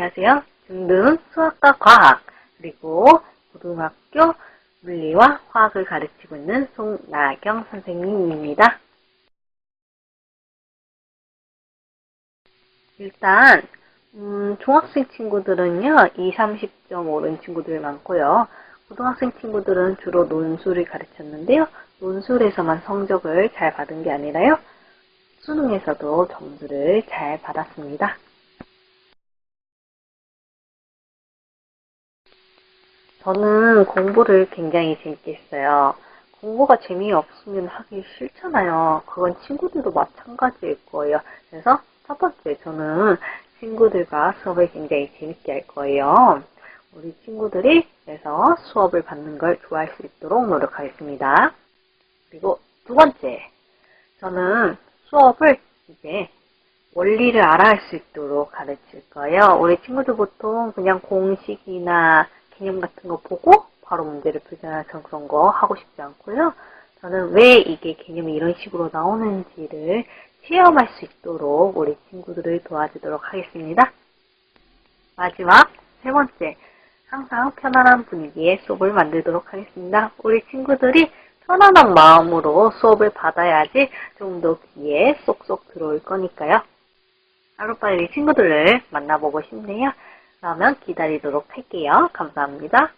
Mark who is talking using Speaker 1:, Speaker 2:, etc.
Speaker 1: 안녕하세요. 중등 수학과 과학, 그리고 고등학교 물리와 화학을 가르치고 있는 송나경 선생님입니다. 일단, 음, 중학생 친구들은요, 2, 30점 오른 친구들 많고요. 고등학생 친구들은 주로 논술을 가르쳤는데요. 논술에서만 성적을 잘 받은 게 아니라요. 수능에서도 점수를 잘 받았습니다. 저는 공부를 굉장히 재밌게 했어요. 공부가 재미없으면 하기 싫잖아요. 그건 친구들도 마찬가지일 거예요. 그래서 첫 번째, 저는 친구들과 수업을 굉장히 재밌게 할 거예요. 우리 친구들이 그래서 수업을 받는 걸 좋아할 수 있도록 노력하겠습니다. 그리고 두 번째, 저는 수업을 이제 원리를 알아할 수 있도록 가르칠 거예요. 우리 친구들 보통 그냥 공식이나 개념 같은 거 보고 바로 문제를 풀잖아요. 전 그런 거 하고 싶지 않고요. 저는 왜 이게 개념이 이런 식으로 나오는지를 체험할 수 있도록 우리 친구들을 도와주도록 하겠습니다. 마지막 세 번째, 항상 편안한 분위기의 수업을 만들도록 하겠습니다. 우리 친구들이 편안한 마음으로 수업을 받아야지 좀 더 귀에 쏙쏙 들어올 거니까요. 하루빨리 친구들을 만나보고 싶네요. 그러면 기다리도록 할게요. 감사합니다.